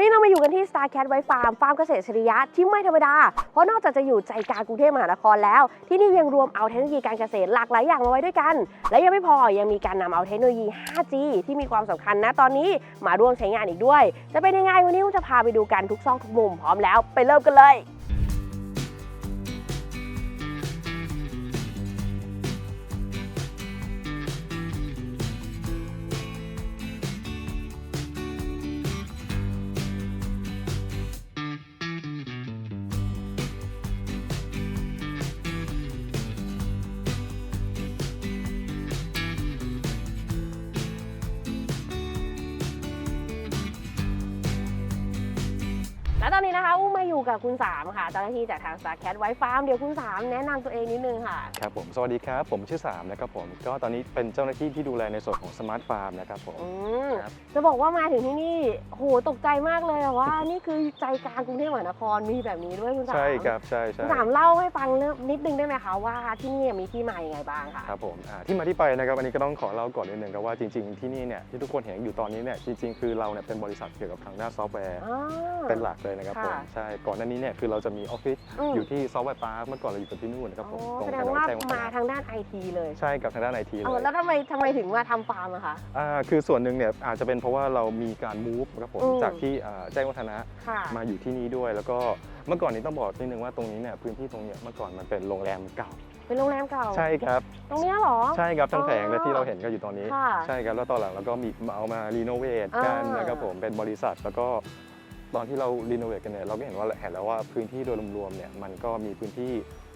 วันนี้เรามาอยู่กันที่ Star Cat ไวฟาร์มฟาร์มเกษตรชริยะที่ไม่ธรรมดา เพราะนอกจากจะอยู่ใจกลางกรุงเทพมหานครแล้ว ที่นี่ยังรวมเอาเทคโนโลยีการเกษตรหลากหลายอย่างมาไว้ด้วยกัน และยังไม่พอยังมีการนำเอาเทคโนโลยี 5G ที่มีความสำคัญนะตอนนี้มาร่วมใช้งานอีกด้วย จะเป็นยังไงวันนี้ผมจะพาไปดูกันทุกซอกทุกมุมพร้อมแล้วไปเริ่มกันเลย นนี้นะคะอุ้มมาอยู่กับคุณสามค่ะเจ้าหน้าที่จากทาง Star Cat ไวฟาร์มเดี๋ยวคุณสามแนะนำตัวเองนิดนึงค่ะ ครับผมสวัสดีครับผมชื่อ3นะครับผมก็ตอนนี้เป็นเจ้าหน้าที่ที่ดูแลในส่วนของสมาร์ทฟาร์มนะครับผม อืมครับ จะบอกว่ามาถึงที่นี่โหตกใจมากเลยอะว่า นี่คือใจกลางกรุงเทพมหานครมีแบบนี้ด้วยคุณสามใช่ครับใช่คุใช่ณสามเล่าให้ฟังเรื่องนิดนึงได้ไหมคะว่าที่นี่มีที่มายังไงบ้างค่ะ ครับผมอ่าที่มาที่ไปนะครับอันนี้ก็ต้องขอเล่าก่อนนิดนึงครับว่าจริง ๆที่นี่เนี่ยที่ทุกคนเห็นอยู่ตอนนี้เนี่ยจริง ๆ คือเราเนี่ยเป็นบริษัทเกี่ยวกับทางด้านซอฟต์แวร์อ่าเป็นหลักเลยนะครับผมค่ะใช่ก่อนหน้านี้เนี่ยคือเราจะมีออฟฟิศมอยู่ที่ซอฟต์แวร์พาร์คเมื่อก่อนเราอยู่กันที่นู่นนะครับผมอ๋อตรงแสดถงนนว่าแจ้งวัฒมานะทางด้านไอทีเลยใช่กับทางด้านไอทีเลเออยแล้วทำไมทำไมถึงมาทำฟาร์มอะคะ อ่าคือส่วนหนึ่งเนี่ยอาจจะเป็นเพราะว่าเรามีการมูฟครับผมอืม จากที่อ่าแจ้งวัฒนะ ค่ะ มาอยู่ที่นี่ด้วยแล้วก็เมื่อก่อนนี้ต้องบอกนิดนึงว่าตรงนี้เนี่ยพื้นที่ตรงเนี้ยเมื่อก่อนมันเป็นโรงแรมเก่า เป็นโรงแรมเก่า ใช่ครับ ตรงเนี้ยเหรอ ใช่ครับทั้งแผงและอ๋อที่เราเห็นก็อยู่ตอนนี้ ค่ะใช่ครับแล้วตอนหลังเราก็มีเอามารีโนเวทกันอ่านนะครับผมเป็นบริษัทแล้วก็ ตอนที่เรารีโนเวทกันเนี่ยเราก็เห็นว่าเห็นแล้วว่าพื้นที่โดยรวมๆเนี่ยมันก็มีพื้นที่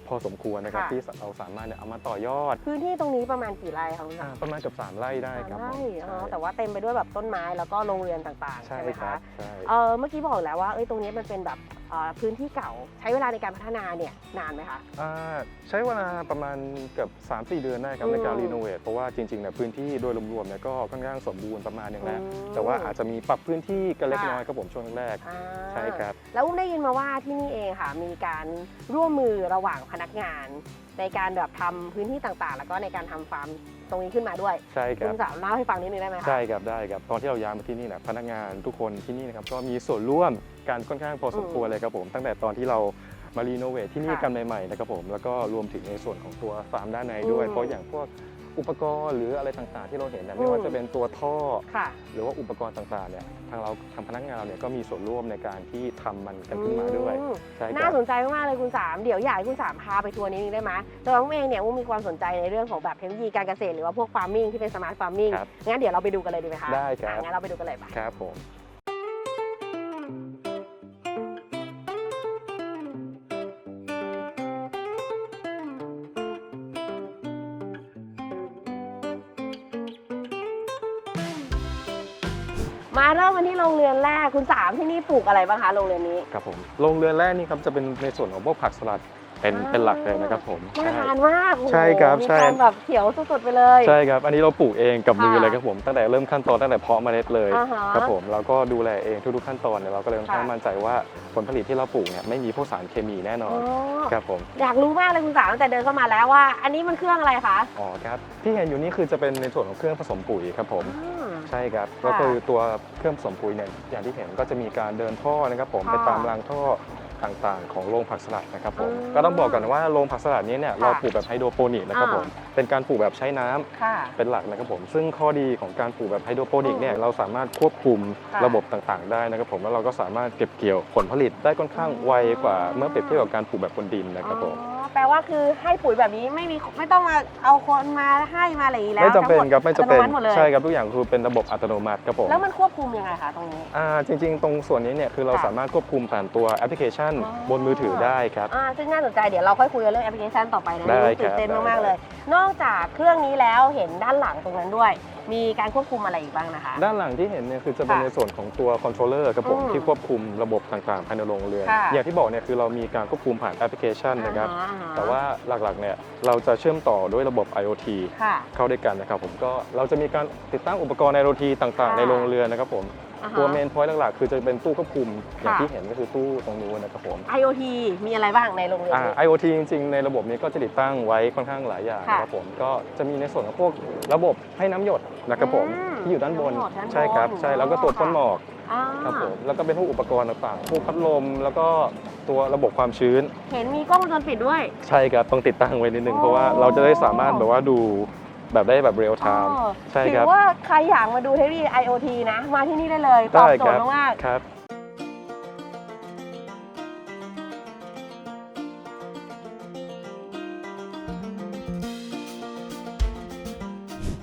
พอสมควรนะครับค่ะ ที่เราสามารถเนี่ยเอามาต่อยอดพื้นที่ตรงนี้ประมาณกี่ไร่คะคุณสาอ่ามประมาณเกับ3ไร่ได้ครับไร่ผมอ๋อใช่แต่ว่าเต็มไปด้วยแบบต้นไม้แล้วก็โรงเรือนต่างๆ ใช่ใช่ไหมครัคะบใช่ เออเมื่อกี้บอกแล้วว่าเอ้ยตรงนี้มันเป็นแบบเอ่อพื้นที่เก่าใช้เวลาในการพัฒนาเนี่ยนานไหมคะ อ่าใช้เวลาประมาณเกือบ3-4 เดือนได้ครับอืมในการรีโนเวทเพราะว่าจริงๆเนี่ยพื้นที่โดยรวมๆเนี่ยก็ค่อนข้างสมบูรณ์ประมาณหนึงแล้ว อืมแต่ว่าอาจจะมีปรับพื้นที่กันเล็กค่ะ น้อยครับผมช่วงแรกอ่าๆใช่ครับ แล้วอุ้มได้ยินมาว่าที่นี่เองค่ะ มีการร่วมมือระหว่างพนักงาน ในการแบบทำพื้นที่ต่างๆ แล้วก็ในการทำฟาร์มตรงนี้ขึ้นมาด้วยใช่คคุรับ ณสาวเล่าให้ฟังนิดนึงได้ไหมคะ ใช่ครับได้ครับตอนที่เราย้ายมาที่นี่เนี่ยพนักงานทุกคนที่นี่นะครับก็มีส่วนร่วม การค่อนข้างพอสมควรเลยครับผมตั้งแต่ตอนที่เรามารีโนเวทที่นี่ค่ะกันใหม่ๆนะครับผมแล้วก็รวมถึงในส่วนของตัวฟาร์มด้านในด้วยอืมเพราะอย่างพวกอุปกรณ์หรืออะไรต่างๆ ที่เราเห็นเนยอืมไม่ว่าจะเป็นตัวท่อค่ะหรือว่าอุปกรณ์ต่างๆเนี่ยทางเราทางพนักงานเราเนี่ยก็มีส่วนร่วมในการที่ทำมันกันขึ้นมาด้วยอืมใช่คน่ารับสนใจมากๆเลยคุณสามเดี๋ยวอยากให้คุณสามพาไปทัวร์นิดนึงได้ไหมตัวน้องเองเนี่ยอุ้มมีความสนใจในเรื่องของแบบเทคโนโลยีการเกษตรหรือว่าพวกฟาร์มมิ่งที่เป็นสมาร์ทฟาร์มมิ่งครับงั้นเดี๋ยวเราไปดูกันเลยดีไหมคะได้ครับอะงั้นเราไปดูกันเลยไปครับผม มาเริ่มกันที่โรงเรือนแรกคุณสามที่นี่ปลูกอะไรบ้างคะโรงเรือนนี้ ครับผมโรงเรือนแรกนี่ครับจะเป็นในส่วนของพวกผักสลัดเป็นอ่า เป็นหลักเลยนะครับผม น่าใช่ทานมากโอ้โหใช่ครับมีใช่ ความแบบเขียวสดๆไปเลย ใช่ครับ อันนี้เราปลูกเองกับมือค่ะเลยครับผม ตั้งแต่เริ่มขั้นตอนตั้งแต่เพาะเมล็ดเลยอ่าฮะครับผมเราก็ดูแลเองทุกๆขั้นตอนเนี่ยเราก็เลยค่อนข้างค่ะ มั่นใจว่าผลผลิตที่เราปลูกเนี่ยไม่มีพวกสารเคมีแน่นออ๋นอครับผมอยากรู้มากเลยคุณสามตั้งแต่เดินเข้ามาแล้วว่า อันนี้มันเครื่องอะไรคะอ๋อครับที่เห็นอยู่นี่คือจะเป็นในส่วนของเครื่องผสมปุ๋ยครับผมอืมใช่ครับค่ะก็คือตัวเครื่องผสมปุ๋ยเนี่ยอย่างที่เห็นก็จะมีการเดินท่อนะครับผมค่ะไปตามรางท่อต่างๆ ของโรงผักสลัดนะครับผมอืมก็ต้องบอกก่อนว่าโรงผักสลัดนี้เนี่ยค่ะเราปลูกแบบไฮโดรโปนิกนะครับอ่า ผมเป็นการปลูกแบบใช้น้ำค่ะ เป็นหลักนะครับผมซึ่งข้อดีของการปลูกแบบไฮโดรโปนิกเนี่ยอืมเราสามารถควบคุมค่ะระบบต่างๆ ได้นะครับผมแล้วเราก็สามารถเก็บเกี่ยวผลผลิตได้ค่อนข้างอืมไวกว่าเมื่อเปรียบเทียบกับการปลูกแบบบนดินนะครับผม อ๋อ แปลว่าคือให้ปุ๋ยแบบนี้ไม่มีไม่ต้องมาเอาคนมาให้มาอะไรอย่างนี้แล้วไม่จำเป็นทั้งหดครับไม่จำเป็นอัตโนมัติหมดเลยใช่ครับทุกอย่างคือเป็นระบบอัตโนมัติครับผมแล้วมันควบคุมยังไงคะตรงนี้อ่าจริง ๆ ตรงส่วนนี้เนี่ยคือเราค่ะสามารถควบคุมผ่านตัวแอปพลิเคชันอ๋อบนมือถือได้ครับอ่าซึ่งน่าสนใจเดี๋ยวเราค่อยคุยกันเรื่องแอปพลิเคชันต่อไปนะได้นี่ตื่นเต้นครับมากๆเลย นอกจากเครื่องนี้แล้วเห็นด้านหลังตรงนั้นด้วย มีการควบคุมอะไรอีกบ้างนะคะ ด้านหลังที่เห็นเนี่ยคือจะเป็นค่ะในส่วนของตัวคอนโทรลเลอร์ครับผมอืมที่ควบคุมระบบต่างๆภายในโรงเรือนค่ะ อย่างที่บอกเนี่ยคือเรามีการควบคุมผ่านแอปพลิเคชันนะครับ อ่าฮะแต่ว่าหลักๆเนี่ยเราจะเชื่อมต่อด้วยระบบ IoT ค่ะ เข้าด้วยกันนะครับผมก็เราจะมีการติดตั้งอุปกรณ์ IoT ต่างค่ะๆในโรงเรือนนะครับผม อ่าฮะ ตัวเมนพอยต์หลักๆ คือจะเป็นตู้ควบคุม อย่างค่ะที่เห็นก็คือตู้ตรงนู้นนะครับผม IoT มีอะไรบ้างในโรงเรือนอ่า นี้ IoT จริง ๆ ในระบบนี้ก็จะติดตั้งไว้ค่อนข้างหลายอย่างค่ะนะครับผม ก็จะมีในส่วนของพวกระบบให้น้ำหยดนะครับผมอืมที่อยู่ด้านบน น้ำหยดด้านบนใช่ครับ ใช่ แล้วก็ตัวพ่นหมอกคอ่าครับผม แล้วก็เป็นพวกอุปกรณ์ต่างๆ พวกพัดลม แล้วก็ตัวระบบความชื้น เห็นมีกล้องวงจรปิดด้วย ใช่ครับ ต้องติดตั้งไว้นิดนึงอ๋อเพราะว่าเราจะได้สามารถแบบว่าดู แบบได้แบบเรียลไทม์อ๋อใช่ถืครับอว่าใครอยากมาดูเทคโนโลยี IoT นะ มาที่นี่ได้เลยตอบได้โจคทรับย์มากครับๆ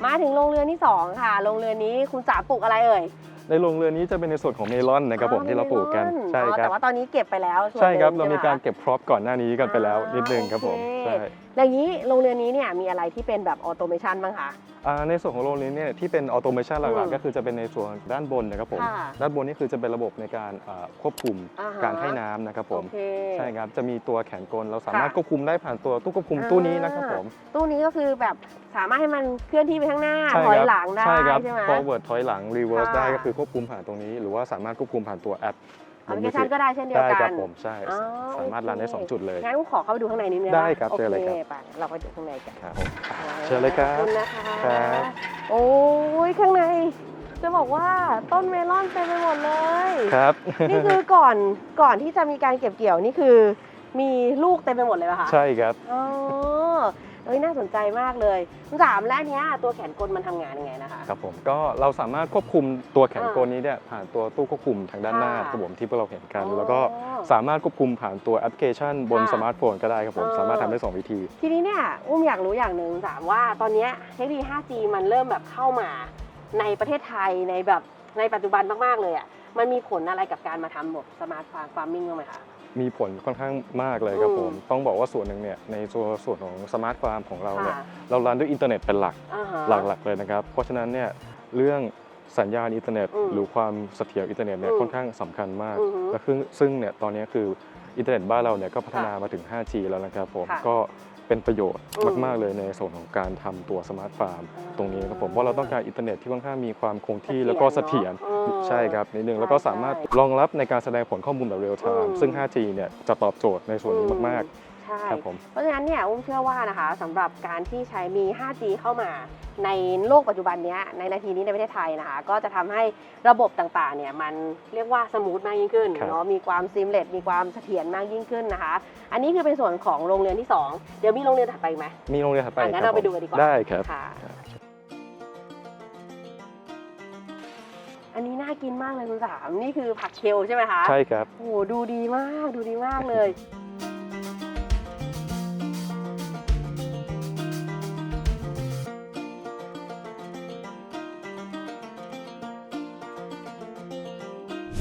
มาถึงโรงเรือนที่ 2 ค่ะ โรงเรือนนี้คุณจ๋าปลูกอะไรเอ่ยในโรงเรือนนี้จะเป็นในส่วนของเมลอนนะครับผมอ๋อที่เราปลูกกันเมลอนใช่อ๋อครัแต่บ ว่าตอนนี้เก็บไปแล้วส่วนใช่ครับหเรานึ่งมีใช่ไหการเก็บพร็อพก่อนหน้านี้กันไปแล้วอ่านินิดนึงครับผมโอเค ใช่อย่างนี้โรงเรือนนี้เนี่ยมีอะไรที่เป็นแบบออโตเมชันบ้างคะ อ่าในส่วนของโรงเรียนเนี่ยที่เป็นออโตเมชันหอืลักมๆก็คือจะเป็นในส่วนด้านบนนะครับผม ค่ะด้านบนนี่คือจะเป็นระบบในการอ่าควบคุมอ่าฮะ การให้น้ำนะครับผมโอเค ใช่ครับ จะมีตัวแขนกลเราสามารถค่ะ ควบคุมได้ผ่านตัวตู้ควบคุมตู้นี้นะครับผม ตู้นี้ก็คือแบบสามารถให้มันเคลื่อนที่ไปข้างหน้าใช่ถอยครับหลังได้ใช่ครับใช่ไหม forward ถอยหลัง reverse ค่ะ ได้ก็คือควบคุมผ่านตรงนี้ หรือว่าสามารถควบคุมผ่านตัวแอป แอปพลิเคชันก็ได้เช่นเดียวได้กัครันบผมใช่อ๋อสามารถรันได้โอเค2จุดเลย งั้นขอเข้าไปดูข้างในนิดนึงได้ครับโอเชิญเลยครับไปเราไปดูข้างในกันครับผม เชิญเลยครับขอบคุณนะคะครับ โอ้ยข้างใน จะบอกว่าต้นเมลอนเต็มไปหมดเลย ครับ นี่คือก่อนก่อนที่จะมีการเก็บเกี่ยวนี่คือ มีลูกเต็มไปหมดเลยป่ะคะใช่ครับ อ๋อ เอ้ยน่าสนใจมากเลยคุณสามและอันเนี้ยตัวแขนกลมันทำงานยังไงนะคะ ครับผมก็เราสามารถควบคุมตัวแขนกลนี้เนี่ยผ่านตัวตู้ควบคุมทางด้านหน้าค่ะครับผมที่พวกเราเห็นกันอ๋อแล้วก็สามารถควบคุมผ่านตัวแอปพลิเคชันบนค่ะสมาร์ทโฟนก็ได้ครับผมอ๋อ สามารถทำได้สองวิธี ทีนี้เนี่ยอุ้มอยากรู้อย่างหนึ่งถามว่าตอนเนี้ยเทคโนโลยี 5G มันเริ่มแบบเข้ามาในประเทศไทยในแบบในปัจจุบันมาก ๆ เลยอะมันมีผลอะไรกับการมาทำแบบสมาร์ทฟาร์มฟาร์มมิ่งบ้างไหมคะ มีผลค่อนข้างมากเลยครับอืมผม ต้องบอกว่าส่วนหนึ่งเนี่ยในตัวส่วนของสมาร์ทฟาร์มของเราเนี่ยค่ะเรารันด้วยอินเทอร์เน็ตเป็นหลักอ่าฮะหลักๆเลยนะครับ เพราะฉะนั้นเนี่ยเรื่องสัญญาณอินเทอร์เน็ต อืมหรือความเสถียรอินเทอร์เน็ตเนี่ยอืมค่อนข้างสำคัญมาก อือฮึและซึ่งซึ่งเนี่ยตอนนี้คืออินเทอร์เน็ตบ้านเราเนี่ยก็พัฒนาค่ะมาถึง 5G แล้วนะครับผมค่ะก็ เป็นประโยชน์อืมมาก ๆ เลยในส่วนของการทำตัวสมาร์ทฟาร์มอ่าตรงนี้ครับผมเพราะเราต้องการอินเทอร์เน็ตที่ค่อนข้างมีความคงที่เสถียรแล้วก็เสถียรเนอะอืมใช่ครับนิดนึงใช่แล้วก็สามารถใช่รองรับในการแสดงผลข้อมูลแบบเรียลไทอืม์มซึ่ง 5G เนี่ยจะตอบโจทย์ในส่วนนี้มากใช่ๆครับผม เพราะฉะนั้นเนี่ยอุ้มเชื่อว่านะคะสำหรับการที่ใช้มี 5G เข้ามาในโลกปัจจุบันเนี้ยในนาทีนี้ในประเทศไทยนะคะ ก็จะทำให้ระบบต่างๆเนี่ยมันเรียกว่าสมูทมากยิ่งขึ้นครับ เนาะมีความซิมเลตมีความเสถียรมากยิ่งขึ้นนะคะ อันนี้คือเป็นส่วนของโรงเรียนที่2เดี๋ยวมีโรงเรียนถัดไปอีกไหม มีโรงเรียนถัดไปอะงั้นครัเราบไปผมดูกันดีกว่าได้ครับ ค่ะ อันนี้น่ากินมากเลยคุณสามนี่คือผักเคลใช่ไหมคะ ใช่ครับ โอ้โหดูดีมากดูดีมากเลย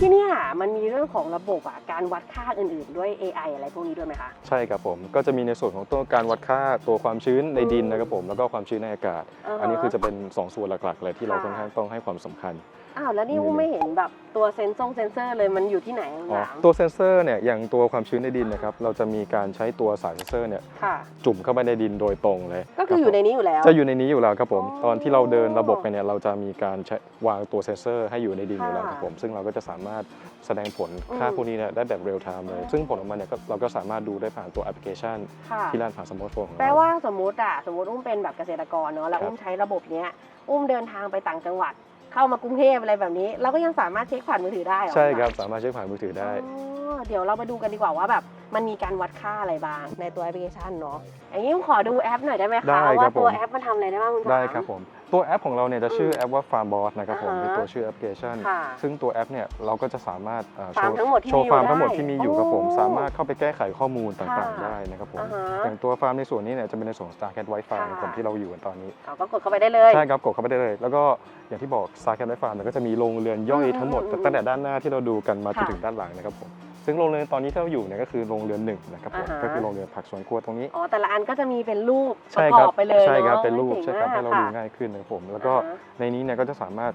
ที่เนี่ยมันมีเรื่องของระบบอะการวัดค่าอื่นๆ ด้วย AI อะไรพวกนี้ด้วยไหมคะ ใช่ครับผมก็จะมีในส่วนของตัวการวัดค่าตัวความชื้นในดินนะครับผมแล้วก็ความชื้นในอากาศาฮะ อันนี้คือจะเป็น2ส่วนหลักๆเลยที่เราค่ะค่อนข้างต้องให้ความสำคัญอ้าวแล้วนี่มีอุ้มไม่เห็นแบบตัวเซนซงเซนเซอร์เลยมันอยู่ที่ไหนคุณอ๋อสามตัวเซนเซอร์เนี่ยอย่างตัวความชื้นในดินนะครับเราจะมีการใช้ตัวสายเซนเซอร์เนี่ยค่ะ จุ่มเข้าไปในดินโดยตรงเลยก็คืออยู่ในนี้อยู่แล้ว จะอยู่ในนี้อยู่แล้วครับผม อ๋อตอนที่เราเดินระบบไปเนี่ยเราจะมีการใช้วางตัวเซนเซอร์ให้อยู่ในดินอยู่แล้วค่ะครับผม ซึ่งเราก็จะสามารถแสดงผลอืมค่าพวกนี้เนี่ยได้แบบเรียลไทม์เลยอ๋อซึ่งผลออกมาเนี่ยก็เราก็สามารถดูได้ผ่านตัวแอปพลิเคชัน ค่ะ ที่รันผ่านสมาร์ทโฟนของแปลเรา ว่าสมมุติอะสมมติอุ้มเป็นแบบเกษตรกรเนาะแล้วครับ อุ้มใช้ระบบเนี้ยอุ้มเดินทางไปต่างจังหวัด เข้ามากรุงเทพอะไรแบบนี้ เราก็ยังสามารถเช็คผ่านมือถือได้เหรอใช่ครับ สามารถเช็คผ่านมือถือได้ อ๋อเดี๋ยวเรามาดูกันดีกว่าว่าแบบมันมีการวัดค่าอะไรบ้างในตัวแอปพลิเคชันเนาะอย่างนี้อุ้มขอดูแอปหน่อยได้ไหมได้คะครับว่าตัวผม แอปมันทำอะไรได้บ้างคุณได้สามครับผม ตัวแอปของเราเนี่ยจะชื่อมแอปว่า Farm Boss นะครับผมอ่าฮะเป็นตัวชื่อแอปพลิเคชัน ค่ะซึ่งตัวแอปเนี่ยเราก็จะสามารถเอ่อฟาร์มโชว์ทั้งหมดที่โชมีว์อยู่ฟาร์มทั้งหมดได้ที่มีอยู่ครับผมโอ้สามารถเข้าไปแก้ไขข้อมูลต่างค่ะๆได้นะครับผมอ่าฮะอย่างตัวฟาร์มในส่วนนี้เนี่ยจะเป็นในส่วนของ Starcat Wi-Fi ค่ะ ผมที่เราอยู่กันตอนนี้เอาก็กดเข้าไปได้เลย ใช่ครับกดเข้าไปได้เลย แล้วก็อย่างที่บอก Starcat Wi-Fi เนี่ยก็จะมีโรงเรือนย่อยอืมทั้งหมดอืมตั้งแต่ด้านหน้าที่เราดูกันมาจนค่ะ ถึงด้านหลังนะครับผม ซึ่งโรงเรือนตอนนี้ที่เราอยู่เนี่ยก็คือโรงเรือนหนึ่งนะครับผมอ่าฮะ ก็คือโรงเรือนผักสวนครัวตรงนี้ อ๋อแต่ละอันก็จะมีเป็นรูปปใช่ระกครัอบไปเลยใช่ครับอะเป็นรูปจ๋งใช่ครับมกให้เราดูค่ะง่ายขึ้นนะครับผม แล้วก็อ่าฮะในนี้เนี่ยก็จะสามารถ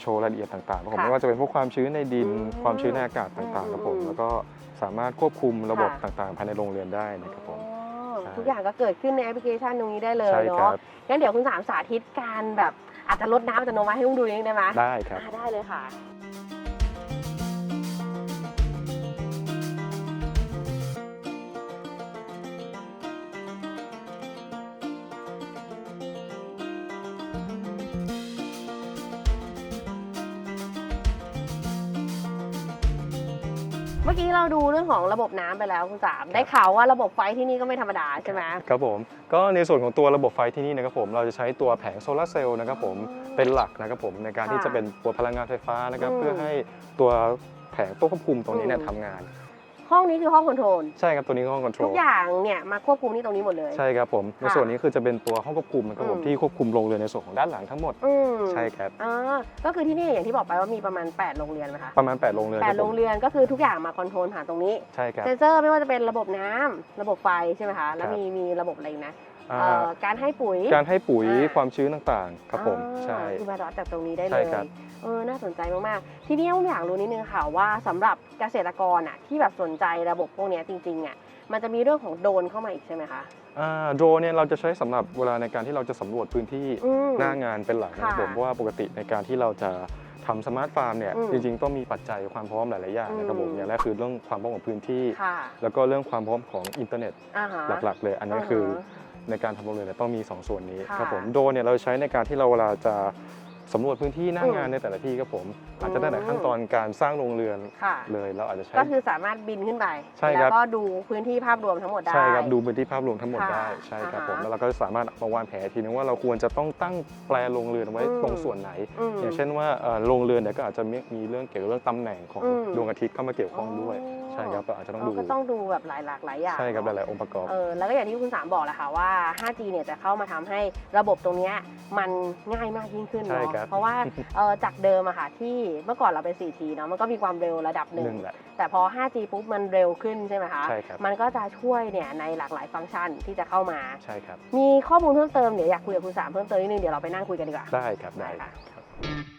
โชว์รายละเอียดต่างๆครับผมค่ะไม่ว่าจะเป็นพวกความชื้นในดิน อืมความชื้นในอากาศต่างๆครับผม อืมแล้วก็สามารถควบคุมระบบค่ะ ต่างๆ ภายในโรงเรือนได้นะครับผมอ๋อใช่ ทุกอย่างก็เกิดขึ้นในแอปพลิเคชันตรงนี้ได้เลยใช่ครัเนาะบงั้นเดี๋ยวคุณสามสาธิตการแบบอาจจะลดน้ำอัตโนมัติให้ลุงดูนิดนึงได้ไหมได้ครับ อ่าได้เลยค่ะ เมื่อกี้เราดูเรื่องของระบบน้ำไปแล้วคุณสามครับได้ข่าวว่าระบบไฟที่นี่ก็ไม่ธรรมดาใช่ไหมครับผมก็ในส่วนของตัวระบบไฟที่นี่นะครับผมเราจะใช้ตัวแผงโซลาร์เซลล์นะครับผมเป็นหลักนะครับผมในการที่ค่ะจะเป็นตัวพลังงานไฟฟ้านะครับอืมเพื่อให้ตัวแผงตัวควบคุมตรงนี้เนี่ยอืมทำงาน ห้องนี้คือห้องคอนโทรลใช่ครับตัวนี้คือห้องคอนโทรทุลกอย่างเนี่ยมาควบคุมที่ตรงนี้หมดเลยใช่ครับผมในค่ะส่วนนี้คือจะเป็นตัวห้องควบคุมนะครับผมอืมที่ควบคุมโรงเรือนในส่วนของด้านหลังทั้งหมดอืมใช่ครับอ่าก็คือที่นี่อย่างที่บอกไปว่ามีประมาณ 8 โรงเรียนไหมคะประมาณ 8 โรงเรือนแปคดบโรผมงเรียนก็คือทุกอย่างมาคอนโทรลผ่านตรงนี้ใช่ครับเซนเซอร์ไม่ว่าจะเป็นระบบน้ำระบบไฟใช่ไหมคะแล้วครับมีมีระบบอะไรอีกนะอ่าเอ่อ การให้ปุ๋ย การให้ปุ๋ยอ่าความชื้นต่างๆ ครับผมอ่าใช่คือมาวัดจากตรงนี้ได้ใช่เลยครับเออน่าสนใจมากๆ ทีนี้ผมอยากรู้นิดนึงค่ะว่าสำหรับเกษตรกรอะที่แบบสนใจระบบพวกเนี้ยจริงๆอะมันจะมีเรื่องของโดรนเข้ามาอีกใช่ไหมคะอ่าโดรนเนี่ยเราจะใช้สำหรับเวลาในการที่เราจะสำรวจพื้นที่อืมหน้างานเป็นหลักนะครับค่ะผมเพราะว่าปกติในการที่เราจะทำสมาร์ทฟาร์มเนี่ยอืมจริงๆต้องมีปัจจัยความพร้อมหลายๆอย่างนะครับผมอืมอย่างแรกคือเรื่องความพร้อมของพื้นที่ค่ะแล้วก็เรื่องความพร้อมของอินเทอร์เน็ตอ่าฮะหลักๆ เลย อันนี้อ่าฮะคือ ในการทำโรงเรือนเนี่ยต้องมี 2 ส่วนนี้ค่ะครับผมโดรนเนี่ยเราใช้ในการที่เราเวลาจะสำรวจพื้นที่หน้าอืมงานในแต่ละที่ครับผม อาจจะตั้งแต่ขั้นตอนการสร้างโรงเรือนค่ะ เลยเราอาจจะใช้ ก็คือสามารถบินขึ้นไป ใช่ครับ แล้วก็ดูพื้นที่ภาพรวมทั้งหมดได้ ใช่ครับดูพื้นที่ภาพรวมทั้งหมดค่ะได้ใช่ครับผมอ่าฮะแล้วเราก็สามารถมาวางแผนอีกทีนึงว่าเราควรจะต้องตั้งแปลโรงเรือนไว้อืม ตรงส่วนไหนมอย่างเช่นว่าเอ่อโรงเรือนเนี่ยก็อาจจะมีมีเรื่องเกี่ยวกับเรื่องตำแหน่งของอืม ดวงอาทิตย์เข้ามาเกี่ยวข้องด้วยอ๋อ ใช่ครับก็อาจจะต้องเราดู ก็ต้องดูแบบหลายหลากหลายอย่างใช่ครับหเนอะลายๆองค์ประกอบ เออแล้วก็อย่างที่คุณสามบอกแหละค่ะว่า 5G เนี่ยจะเข้ามาทำให้ระบบตรงเนี้ยมันง่ายมากยิ่งขึ้นใช่เนาะครับเพราะว่าเออจากเดิมอะค่ะที่เมื่อก่อนเราเป็น 4G เนาะมันก็มีความเร็วระดับหหนึ่นึ่งงแหละแต่พอ 5G ปุ๊บมันเร็วขึ้นใช่ไหมคะใช่ครับมันก็จะช่วยเนี่ยในหลากหลายฟังก์ชันที่จะเข้ามาใช่ครับมีข้อมูลเพิ่มเติมเดี๋ยวอยากคุยกับคุณสามเพิ่มเติมนิดนึงเดี๋ยวเราไปนั่งคุยกันดีกว่าได้ครับได้ได้ค่ะครับ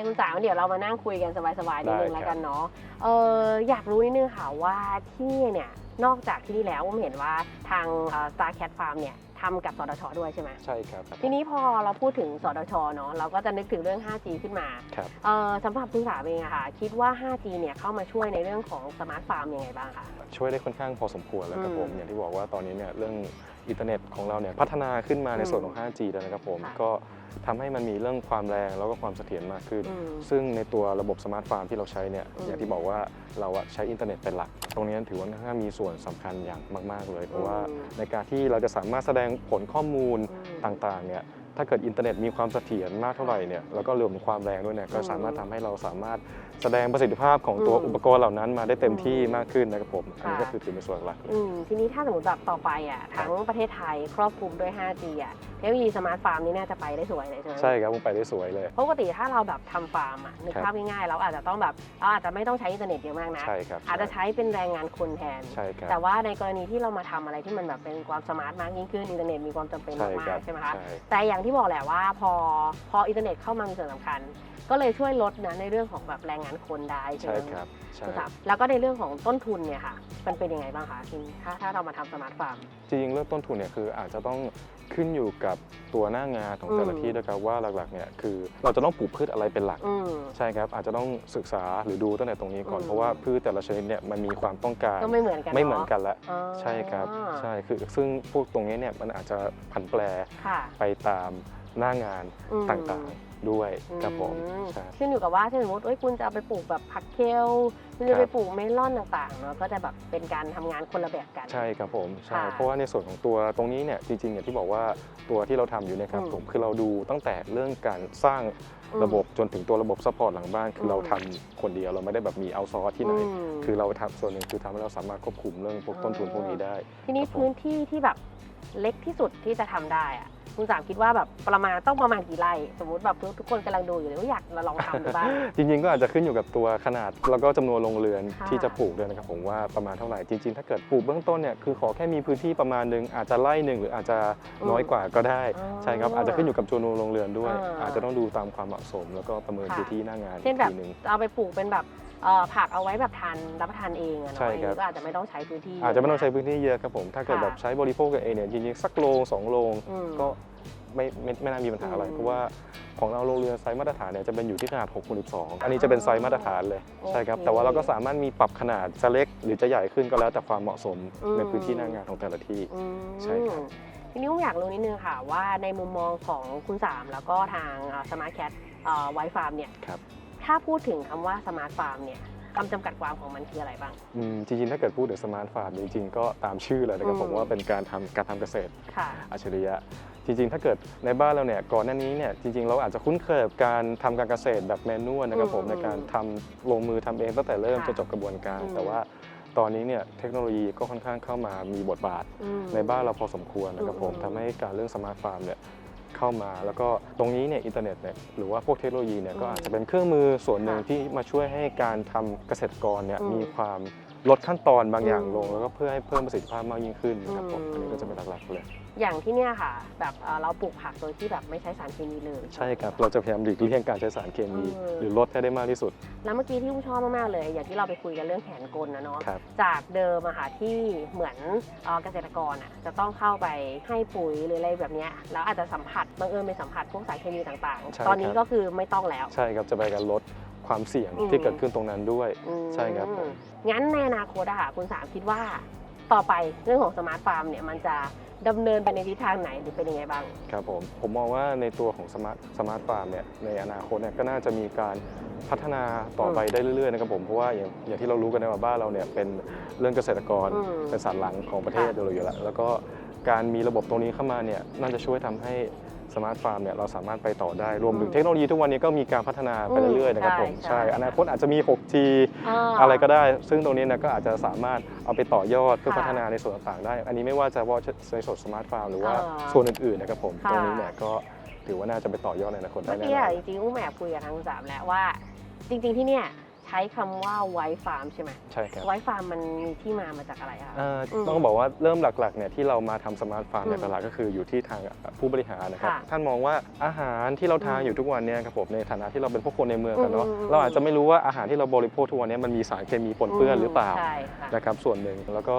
คคุณสามเดี๋ยวเรามานั่งคุยกันสบายๆนิดนึงได้ครับ แล้วกันเนาะเอออยากรู้นิดนึงค่ะว่าที่นี่เนี่ยนอกจากที่นี่แล้วผมเห็นว่าทางเอ่อ Star Cat Farm เนี่ย ทำกับสดชด้วยใช่ไหมใช่ครับ ทีนี้พอเราพูดถึงสดชเนาะเราก็จะนึกถึงเรื่อง 5G ขึ้นมาครับ เอ่อสำหรับคุณสามเองอะค่ะ คิดว่า 5G เนี่ยเข้ามาช่วยในเรื่องของสมาร์ทฟาร์มยังไงบ้างคะ ช่วยได้ค่อนข้างพอสมควรแล้วครับผม อืมอย่างที่บอกว่าตอนนี้เนี่ยเรื่องอินเทอร์เน็ตของเราเนี่ยพัฒนาขึ้นมาในอืมส่วนของ 5G แล้วนะครับผม ค่ะ ก็ทำให้มันมีเรื่องความแรงแล้วก็ความเสถียรมากขึ้น อืม ซึ่งในตัวระบบสมาร์ทฟาร์มที่เราใช้เนี่ยอืมอย่างที่บอกว่าเราอะใช้อินเทอร์เน็ตเป็นหลัก ตรงนี้ถือว่าค่อนข้างมีส่วนสำคัญอย่างมาก ๆ เลย เพราะว่าอืมในการที่เราจะสามารถแสดงผลข้อมูลอืมต่างๆเนี่ยถ้าเกิดอินเทอร์เน็ตมีความเสถียรมากเท่าไหร่เนี่ยแล้วก็รวมถึงความแรงด้วยเนี่ยก็อืมสามารถทำให้เราสามารถแสดงประสิทธิภาพของตัวอืมอุปกรณ์เหล่านั้นมาได้เต็มที่อืมมากขึ้นนะครับผมอันนี้ค่ะก็คือถือเป็นส่วนหลักเลย อืมทีนี้ถ้าสมมติแบบต่อไปอะทั้งประเทศไทยครอบคลุมด้วย 5G อะ เทคโนโลยีสมาร์ทฟาร์มนี่น่าจะไปได้สวยเลยใช่ไหมใช่ครับผมไปได้สวยเลย เพราะปกติถ้าเราแบบทำฟาร์มอะนึกครับภาพง่ายๆเราอาจจะต้องแบบเราอาจจะไม่ต้องใช้อินเทอร์เน็ตเยอะมากนะ ใช่ครับอาจจะใช้เป็นแรงงานคนแทน ใช่ครับ แต่ว่าในกรณีที่เรามาทำอะไรที่มันแบบเป็นความสมาร์ทมากยิ่งขึ้นอินเทอร์เน็ตมีความจำเป็นใช่มาครักบๆใช่ไหมคะ ใช่แต่อย่างที่บอกแหละว่าพอพออินเทอร์เน็ตเข้ามามีส่วนสำคัญ ก็เลยช่วยลดนะในเรื่องของแบบแรงงานคนได้ใช่ใช่ไหมครับใช่คุณสามแล้วก็ในเรื่องของต้นทุนเนี่ยค่ะ มันเป็นยังไงบ้างคะทีนี้ถ้าถ้าเรามาทำสมาร์ทฟาร์ม จริงๆเรื่องต้นทุนเนี่ยคืออาจจะต้อง ขึ้นอยู่กับตัวหน้างานของแต่ละอืมที่ด้วยครับว่าหลักๆเนี่ยคือเราจะต้องปลูกพืชอะไรเป็นหลัก อืม ใช่ครับ อาจจะต้องศึกษาหรือดูตั้งแต่ตรงนี้ก่อน อืม เพราะว่าพืชแต่ละชนิดเนี่ยมันมีความต้องการ ก็ไม่เหมือนกันไม่เหมือนาะกันละอ๋อใช่ครับ ใช่คือซึ่งพวกตรงนี้เนี่ยมันอาจจะผันแปรค่ะ ไปตามหน้างานอืม ต่างๆ ด้วยครับผมอืมใช่ขึ้นอยู่กับว่าถ้าสมมติเอ้ยคุณจะเอาไปปลูกแบบผักเคลคุณจะคไปรับปลูกเมลอนต่างๆเนาะก็จะแบบเป็นการทำงานคนละแบบกัน ใช่ครับผมใช่ค่ะเพราะว่าในส่วนของตัวตรงนี้เนี่ยจริงๆอย่างที่บอกว่าตัวที่เราทำอยู่เนยครับอืม ผมคือเราดูตั้งแต่เรื่องการสร้างอืม ระบบจนถึงตัวระบบซัพพอร์ตหลังบ้าน คืออม เราทำคนเดียวเราไม่ได้แบบมีเอาซอร์ที่ไหน อืม คือเราทำส่วนหนึ่งคือทำให้เราสามารถควบคุมเรื่องพวกต้นทุนพวกนี้ได้ ทีนี้ครับผม พื้นที่ที่แบบเล็กที่สุดที่จะทำได้อะ คุณสามคิดว่าแบบประมาณต้องประมาณกี่ไร่สมมติแบบทุกคนกำลังดูอยู่เลยว่าอยากมาลองทำดูบ้าง จริงๆก็อาจจะขึ้นอยู่กับตัวขนาด แล้วก็จำนวนโรงเรือนค่ะ ที่จะปลูกด้วยนะครับผมว่าประมาณเท่าไหร่จริงๆ ถ้าเกิดปลูกเบื้องต้นเนี่ยคือขอแค่มีพื้นที่ประมาณหนึงอาจจะไร่หนึ่งหรืออาจจะน้อยกว่าก็ได้ อ๋อ ใช่ครับอาจจะขึ้นอยู่กับจำนวนโรงเรือนด้วย อ่าอาจจะต้องดูตามความเหมาะสม แล้วก็ประเมินค่ะพื้นที่หน้างานเช่นแบบอีกทีหนึงเอาไปปลูกเป็นแบบ เอ่อผักเอาไว้แบบทานรับประทานเองอะใช่เนาะครับก็อาจจะไม่ต้องใช้พื้นที่ อาจจะไม่ต้องใช้เยพื้นที่เยอะครับผม ถ้าเกิดค่ะแบบใช้บริโภคกันเองเนี่ยจริงๆสักโรงสองโรงอืมก็ไม่ไม่ไม่น่ามีปัญหาอะไร อืมเพราะว่าของเราโรงเรือนไซส์มาตรฐานเนี่ยจะเป็นอยู่ที่ขนาด6คูณ12อันนี้จะเป็นไซส์มาตรฐานเลยโอเคใช่ครับแต่ว่าเราก็สามารถมีปรับขนาดจะเล็กหรือจะใหญ่ขึ้นก็แล้วแต่ความเหมาะสมอืม ในพื้นที่หน้างานของแต่ละที่ อืมใช่ครับ ทีนี้ผมอยากรู้นิดนึงค่ะว่าในมุมมองของคุณสามแล้วก็ทางสมาร์ทแคทไวฟาร์มเนี่ยครับ ถ้าพูดถึงคำว่าสมาร์ทฟาร์มเนี่ยคำจำกัดความของมันคืออะไรบ้าง อืมจริงๆ ถ้าเกิดพูดถึงสมาร์ทฟาร์มจริงๆ ก็ตามชื่อเลยนะครับอืม ผมว่าเป็นการทำการทำเกษตรค่ะ อัจฉริยะ จริงๆ ถ้าเกิดในบ้านเราเนี่ยก่อนหน้านี้เนี่ยจริงๆ เราอาจจะคุ้นเคยกับการทำการเกษตรแบบแมนนวลนะครับผมอืมในการทำลงมือทำเองตั้งแต่เริ่มค่ะจนจบกระบวนการ อืม แต่ว่าตอนนี้เนี่ยเทคโนโลยีก็ค่อนข้างเข้ามามีบทบาท อืม ในบ้านเราพอสมควรนะครับผมอืม ทำให้การเรื่องสมาร์ทฟาร์มเนี่ย เข้ามา แล้วก็ตรงนี้เนี่ยอินเทอร์เน็ตเนี่ยหรือว่าพวกเทคโนโลยีเนี่ยก็อาจจะเป็นเครื่องมือส่วนหนึ่งค่ะที่มาช่วยให้การทำเกษตรกรเนี่ยอืมมีความ ลดขั้นตอนบางอย่างอืมลง แล้วก็เพื่อให้เพิ่มประสิทธิภาพมากยิ่งขึ้นนะครับผมอืมอันนี้ก็จะเป็นหลักๆเลย อย่างที่เนี่ยค่ะ แบบเอ่อเราปลูกผักโดยที่แบบไม่ใช้สารเคมีเลยใช่ครับเราจะพยายามหลีกเลี่ยงการใช้สารเคมีเออหรือลดให้ได้มากที่สุดแล้วเมื่อกี้ที่อุ้มชอบมากๆเลย อย่างที่เราไปคุยกันเรื่องแขนกลนะเนาะ ครับ จากเดิมอะค่ะที่เหมือนเอ่อเกษตรกรอะจะต้องเข้าไปให้ปุ๋ยหรืออะไรแบบเนี้ยแล้วอาจจะสัมผัสบังเอิญไปสัมผัสพวกสารเคมีต่างใช่ๆ ตอนนี้ครับ ก็คือไม่ต้องแล้ว ใช่ครับจะไปการลด ความเสี่ยงอืม ที่เกิดขึ้นตรงนั้นด้วย อืมใช่ครับผม งั้นในอนาคตอะค่ะคุณสามคิดว่า ต่อไปเรื่องของสมาร์ทฟาร์มเนี่ยมันจะดำเนินไปในทิศทางไหนหรือเป็นยังไงบ้าง ครับผมผมมองว่าในตัวของสมาร์ทสมาร์ทฟาร์มเนี่ยในอนาคตเนี่ยก็น่าจะมีการพัฒนาต่อไปได้เรื่อยๆนะครับผมเพราะว่าอย่างอย่างที่เรารู้กันในว่าบ้านเราเนี่ยเป็นเรื่องเกษตรกรอืมเป็นสันหลังของประเทศค่ะโดยอยู่แล้วแล้วก็การมีระบบตรงนี้เข้ามาเนี่ยน่าจะช่วยทำให้ สมาร์ทฟาร์มเนี่ยเราสามารถไปต่อได้รวมถึงเทคโนโลยีทุกวันนี้ก็มีการพัฒนาไปเรื่อยๆนะครับผมใช่ใช่ใช่อนาคตอาจจะมี 6G าอะไรก็ได้ ซึ่งตรงนี้เนะก็อาจจะสามารถเอาไปต่อยอดเพื่อค่ะพัฒนาในส่วนต่างๆได้ อันนี้ไม่ว่าจะว่าในส่วนสมาร์ทฟาร์มหรือว่าอ่าส่วนอื่นๆนะครับผมค่ะตรงนี้เนี่ยก็ถือว่าน่าจะไปต่อ ยอดในอนาคตได้เมื่อแน่กี้นออะนจริงๆอุ้มแอบคุยกับทางคุณสามแล้วว่า จริง ๆที่เนี่ย ใช้คำว่าไวฟาร์มใช่ไหมใช่ครับไวฟาร์มมันมีที่มามาจากอะไรอะคะ เอ่ออมต้องบอกว่าเริ่มหลักๆเนี่ยที่เรามาทำสมาร์ทฟาร์มในอืมตลาดก็คืออยู่ที่ทางผู้บริหารนะครับค่ะท่านมองว่าอาหารที่เราทานอืมอยู่ทุกวันเนี่ยครับผมในฐานะที่เราเป็นพวกคนในเมืองกันเนาะอืมอืม เราอาจจะไม่รู้ว่าอาหารที่เราบริโภคทุกวันเนี้มันมีสารเคมีปนเปื้อนหรือเปล่า ใช่ค่ะ นะครับส่วนหนึ่งแล้วก็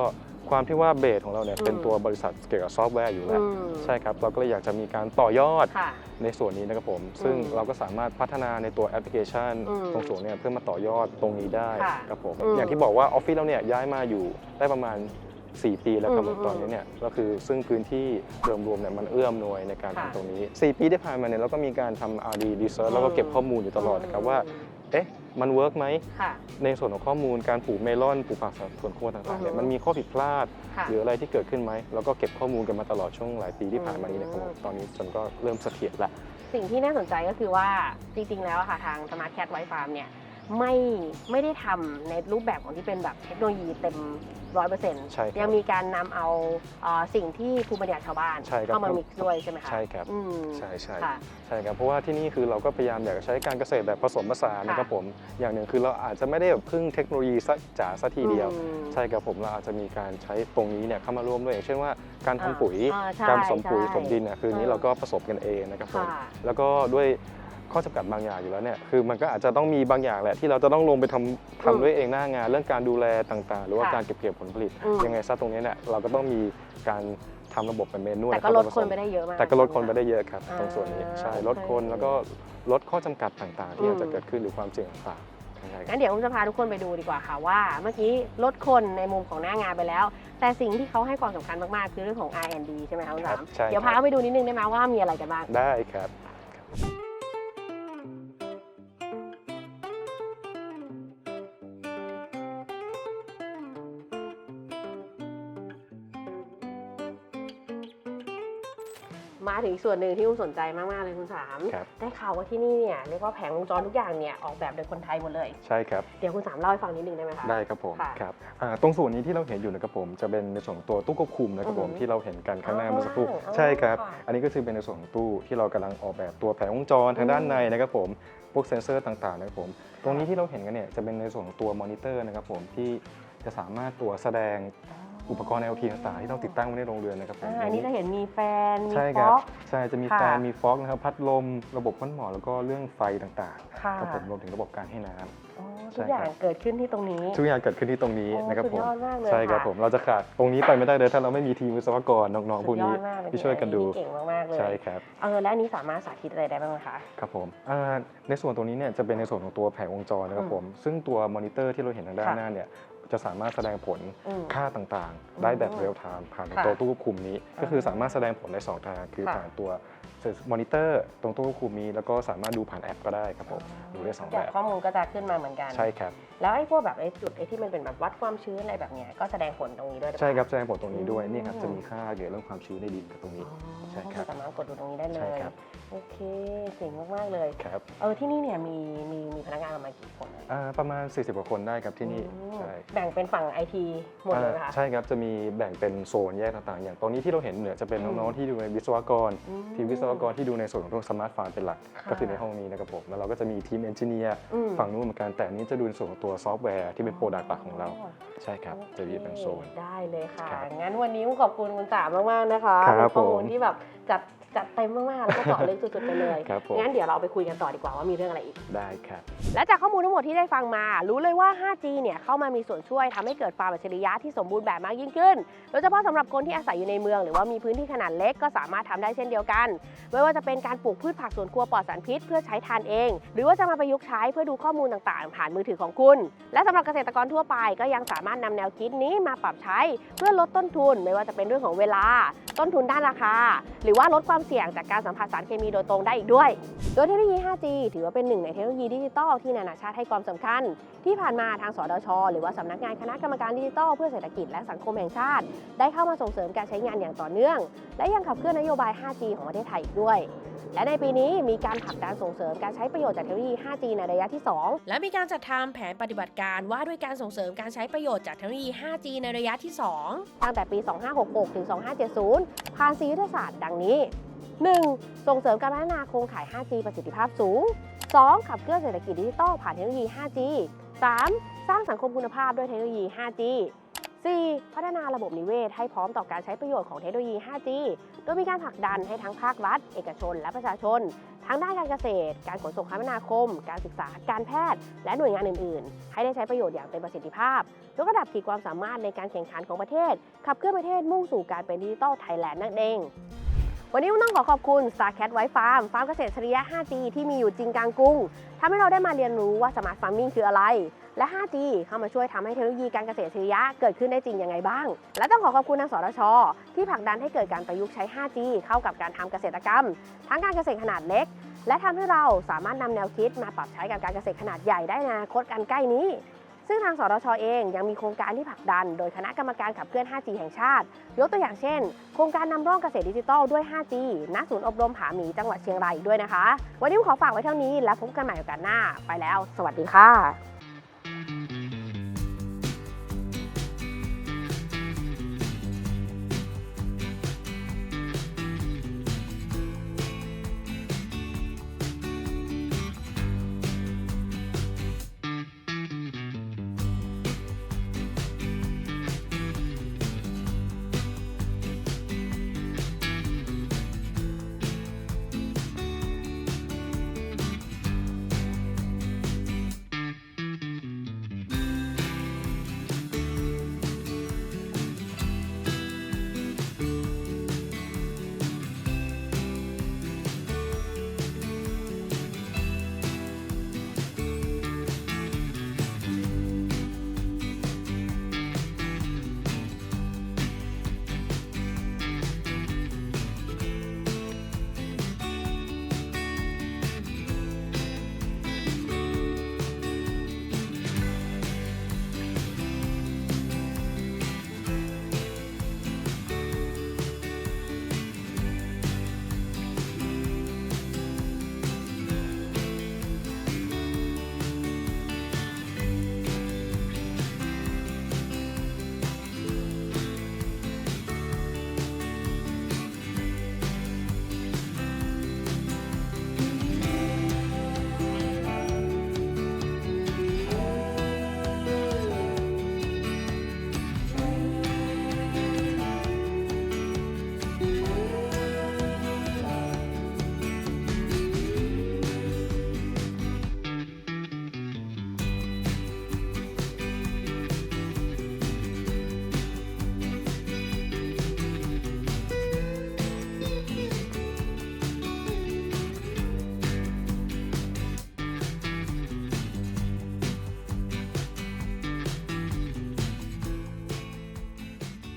ความที่ว่าเบสของเราเนี่ยเป็นอืมตัวบริษัทเกี่ยวกับซอฟต์แวร์อยู่แล้วอืมใช่ครับ เราก็เลยอยากจะมีการต่อยอดค่ะในส่วนนี้นะครับผม ซึ่งอืมเราก็สามารถพัฒนาในตัวแอปพลิเคชันอืมตรงส่วนเนี่ยเพื่อมาต่อยอดตรงนี้ได้ค่ะครับผมอืมอย่างที่บอกว่าออฟฟิศเราเนี่ยย้ายมาอยู่ได้ประมาณ 4 ปีแล้วครับผอืมมตอนนี้เนี่ยก็คือซึ่งพื้นที่รวมๆเนี่ยมันเอื้อมหน่วยในการค่ะทำตรงนี้ 4 ปีที่ผ่านมาเนี่ยเราก็มีการทำ R&D Research แล้วก็เก็บข้อมูลอยู่ตลอดนะครับว่า เอ๊ะมันเวิร์กไหมค่ะ ในส่วนของข้อมูลการปลูกเมลอนปลูกผักสวนครัวต่างๆเนี่ยอือฮึ มันมีข้อผิดพลาด ค่ะ หรืออะไรที่เกิดขึ้นไหมแล้วก็เก็บข้อมูลกันมาตลอดช่วงหลายปีที่ผ่านมานี้นะครับผมอืม ตอนนี้จนก็เริ่มเสถียรละ สิ่งที่น่าสนใจก็คือว่าจริงๆ แล้วอะค่ะทาง Smart Cat White Farm เนี่ย ไม่ไม่ได้ทำในรูปแบบของที่เป็นแบบเทคโนโลยีเต็มร้อยเปอร์เซ็นต์ใช่ครับยังมีการนำเอาเอ่อสิ่งที่ภูมิปัญญาชาวบ้านใช่ครับ เข้ามามิกซ์ด้วยใช่ไหมคะใช่ครับ อืมใช่ใช่ ค่ะ ใช่ครับ เพราะว่าที่นี่คือเราก็พยายามอยากจะใช้การเกษตรแบบผสมผสานนะครับผม อย่างหนึ่งคือเราอาจจะไม่ได้แบบพึ่งเทคโนโลยีซะจ๋าซะทีเดียว อืมใช่ครับผมเราอาจจะมีการใช้ตรงนี้เนี่ยเข้ามาร่วมด้วยอย่างเช่นว่าการทำอ่าปุ๋ย อ่าใช่การผสมปุ๋ยใช่ผสมดินเนี่ยคืออนนี้อ่าเราก็ผสมกันเองนะครับผม ค่ะ แล้วก็ด้วย ข้อจำกัดบางอย่างอยู่แล้วเนี่ยคือมันก็อาจจะต้องมีบางอย่างแหละที่เราจะต้องลงไปทำอืมทำด้วยเองหน้างาน เรื่องการดูแลต่างๆ หรือว่าค่ะการเก็บเกี่ยวผลผลิตอืมยังไงซะตรงนี้เนี่ยเราก็ต้องมีการทำระบบเป็นเมนูแต่ก็ลดคนไปได้เยอะมากแต่ก็ลดคนไปได้เยอะครับอ่าตรงส่วนนี้ใช่โอเคลดคนแล้วก็ลดข้อจำกัดต่างๆ ที่อืมอาจจะเกิดขึ้นหรือความเสี่ยงต่างๆใช่ครับงั้นเดี๋ยวผมจะพาทุกคนไปดูดีกว่าค่ะว่า เมื่อกี้ลดคนในมุมของหน้างานไปแล้ว แต่สิ่งที่เขาให้ความสำคัญมากๆ คือเรื่องของ R&D ใช่ไหมคะคุณครัสาบมใช่เดี๋ยวครัพาบไปดูนิดนึงได้ไหมว่ามีอะไรกันบ้างได้ครับ ถึงอีกส่วนหนึ่งที่อุ้มสนใจมาก ๆ เลยคุณสาม ครับ ได้ข่าวว่าที่นี่เนี่ยเรียกว่าแผงวงจรทุกอย่างเนี่ยออกแบบโดยคนไทยหมดเลย ใช่ครับ เดี๋ยวคุณสามเล่าให้ฟังนิดนึงได้ไหมคะ ได้ครับผมค่ะครับอ่าตรงส่วนนี้ที่เราเห็นอยู่นะครับผมจะเป็นในส่วนของตัวตู้ควบคุมนะครับผมอือฮึที่เราเห็นกันข้างหน้าอ๋อเมื่อสักครู่อ๋อใช่ครับ ค่ะ อันนี้ก็คือเป็นในส่วนของตู้ที่เรากำลังออกแบบตัวแผงวงจรทางด้านในนะครับผมพวกเซ็นเซอร์ต่างๆนะครับผมตรงนี้ที่เราเห็นกันเนี่ยจะเป็นในส่วนของตัวมอนิเตอร์นะครับผมที่จะสามารถตัวแสดง อุปกรณ์ IoT ต่างๆที่เราติดตั้งไว้ในโรงเรือนนะครับผม อ่าอันนี้จะเห็นมีแฟน มีใช่ฟครับอกใช่จะมีค่ะแฟนมีฟอกนะครับพัดลมระบบพ่นหมอกแล้วก็เรื่องไฟต่างค่ะๆครับผมรวมถึงระบบการให้น้ำ อ๋อทุกอย่างใช่ครับเกิดขึ้นที่ตรงนี้ ทุกอย่างเกิดขึ้นที่ตรงนี้โอ้นะครับสุดผมยอดมากเลยใช่ครับค่ะ ผมเราจะขาดตรงนี้ไปไม่ได้เลยถ้าเราไม่มีทีมวิศวกรน้องๆพวกนี้สุดยอดมากเลยที่ช่วยกันดูเก่งมากๆเลยใช่ครับ เออแล้วอันนี้สามารถสาธิตอะไรได้บ้างไหมคะ ครับผมอ่าในส่วนตรงนี้เนี่ยจะเป็นในส่วนของตัวแผงวงจรนะครับอืมผม ซึ่งตัวมอนิเตอร์ที่เราเห็นทางด้านค่ะหน้าเนี่ย จะสามารถแสดงผลอืม ค่าต่างๆ ได้แบบอืมเรียลไทม์ผ่านค่ะตัวตู้ควบคุมนี้ ก็คืออาสามารถแสดงผลได้สองทางคือค่ะ ผ่านตัวมอนิเตอร์ตรงตู้ควบคุมนี้ แล้วก็สามารถดูผ่านแอปก็ได้ครับผมดูได้สองจาแบกบข้อมูลก็จะขึ้นมาเหมือนกัน ใช่ครับ แล้วไอ้พวกแบบไอ้จุดไอ้ที่มันเป็นแบบวัดความชื้นอะไรแบบเนี้ยก็แสดงผลตรงนี้ด้วยหอเปล่าใช่ครับแสดงผลตรงนี้ด้วยอืมนี่ครับจะมีค่าเกี่ยวกับเรื่องความชื้นในดินกับตรงนี้อ๋อใช่ครับสามารถกดดูตรงนี้ได้เลใช่ย ครับ โอเคเจ๋งมาก ๆ เลย ครับเออที่นี่เนี่ยมีมีมีพนักงานประมาณกี่คนอะอ่าประมาณ 40กว่าคนได้ครับที่นี่อืมใช่แบ่งเป็นฝั่งไอทีหมดเลยไหมอ่าคะ ใช่ครับจะมีแบ่งเป็นโซนแยกต่างๆ อย่างตอนนี้ที่เราเห็นเนี่ยจะเป็นอืมน้องๆที่ดูในวิศวกร อืม ทีมวิศวกรที่ดูในส่วนของตัวสมาร์ทฟาร์มเป็นหลัก ค่ะก็คือในห้องนี้นะครับผมแล้วเราก็จะมีทีมเอนจิเนียร์อืม ฝั่งนู้นเหมือนกันแต่อันนี้จะดูในส่วนของตัวซอฟต์แวร์ที่เป็นโปรดักต์หลักของเรา ใช่ครับ จะมีเป็นโซน ได้เลยค่ะ ครับงั้นวันนี้ขอบคุณคุณสามมาก ๆ นะคะครับข้อมูลผม ที่แบบจัด จัดเต็มมากๆแล้วก็เจาะลึกสุดๆไปเลยครับผมงั้นเดี๋ยวเราไปคุยกันต่อดีกว่าว่ามีเรื่องอะไรอีก ได้ครับ และจากข้อมูลทั้งหมดที่ได้ฟังมา รู้เลยว่า 5G เนี่ยเข้ามามีส่วนช่วยทำให้เกิดฟาร์มอัจฉริยะที่สมบูรณ์แบบมากยิ่งขึ้น โดยเฉพาะสำหรับคนที่อาศัยอยู่ในเมือง หรือว่ามีพื้นที่ขนาดเล็กก็สามารถทำได้เช่นเดียวกัน ไม่ว่าจะเป็นการปลูกพืชผักสวนครัวปลอดสารพิษเพื่อใช้ทานเอง หรือว่าจะมาประยุกต์ใช้เพื่อดูข้อมูลต่างๆ ผ่านมือถือของคุณ และสำหรับเกษตรกรทั่วไป ก็ยังสามารถนำแนวคิดนี้มาปรับใช้ เพื่อลดต้นทุน ไม่ว่าจะเป็นเรื่องของเวลา ต้นทุนด้านราคา หรือว่าลดความเสี่ยงจากการสัมผัสสารเคมีโดยตรงได้อีกด้วย โดยเทคโนโลยี 5G ถือว่าเป็นหนึ่งในเทคโนโลยีดิจิทัลที่นานาชาติให้ความสำคัญ ที่ผ่านมาทางสดช หรือว่าสำนักงานคณะกรรมการดิจิทัลเพื่อเศรษฐกิจและสังคมแห่งชาติ ได้เข้ามาส่งเสริมการใช้งานอย่างต่อเนื่อง และยังขับเคลื่อนนโยบาย 5G ของประเทศไทยอีกด้วยและในปีนี้มีการผลักดันส่งเสริมการใช้ประโยชน์จากเทคโนโลยี 5G ในระยะที่ 2 และมีการจัดทำแผนปฏิบัติการว่าด้วยการส่งเสริมการใช้ประโยชน์จากเทคโนโลยี 5G ในระยะที่ 2 ตั้งแต่ปี 2566 ถึง 2570 ผ่าน4ยุทธศาสตร์ดังนี้ 1. ส่งเสริมการพัฒนาโครงข่าย 5G ประสิทธิภาพสูง 2. ขับเคลื่อนเศรษฐกิจดิจิทัลผ่านเทคโนโลยี 5G 3. สร้างสังคมคุณภาพด้วยเทคโนโลยี 5G 4. พัฒนาระบบนิเวศให้พร้อมต่อการใช้ประโยชน์ของเทคโนโลยี 5G โดยมีการผลักดันให้ทั้งภาครัฐ เอกชน และประชาชน ทั้งด้านการเกษตร การขนส่งคมนาคม การศึกษา การแพทย์ และหน่วยงานอื่น ๆ ให้ได้ใช้ประโยชน์อย่างเต็มประสิทธิภาพยกระดับขีดความสามารถในการแข่งขันของประเทศ ขับเคลื่อนประเทศมุ่งสู่การเป็นดิจิทัลไทยแลนด์นั่นเอง วันนี้ต้องขอขอบคุณ StarCat White Farm ฟาร์มเกษตรชริยะ 5G ที่มีอยู่จริงกลางกรุงทำให้เราได้มาเรียนรู้ว่า Smart Farming คืออะไร และ 5G เข้ามาช่วยทำให้เทคโนโลยีการเกษตรชริยะเกิดขึ้นได้จริงยังไงบ้าง และต้องขอขอบคุณทางสทชที่ผลักดันให้เกิดการประยุกต์ใช้ 5G เข้ากับการทำเกษตรกรรม ทั้งการเกษตรขนาดเล็ก และทำให้เราสามารถนำแนวคิดมาปรับใช้กับการเกษตรขนาดใหญ่ได้ในอนาคตกันใกล้นี้ ซึ่งทางสทชอเองยังมีโครงการที่ผลักดัน โดยคณะกรรมการขับเคลื่อน 5G แห่งชาติ ยกตัวอย่างเช่น โครงการนำร่องเกษตรดิจิทัลด้วย 5G ณ ศูนย์อบรมผาหมีจังหวัดเชียงรายด้วยนะคะ วันนี้ผมขอฝากไว้เท่านี้แล้วพบกันใหม่โอกาสหน้า ไปแล้ว สวัสดีค่ะ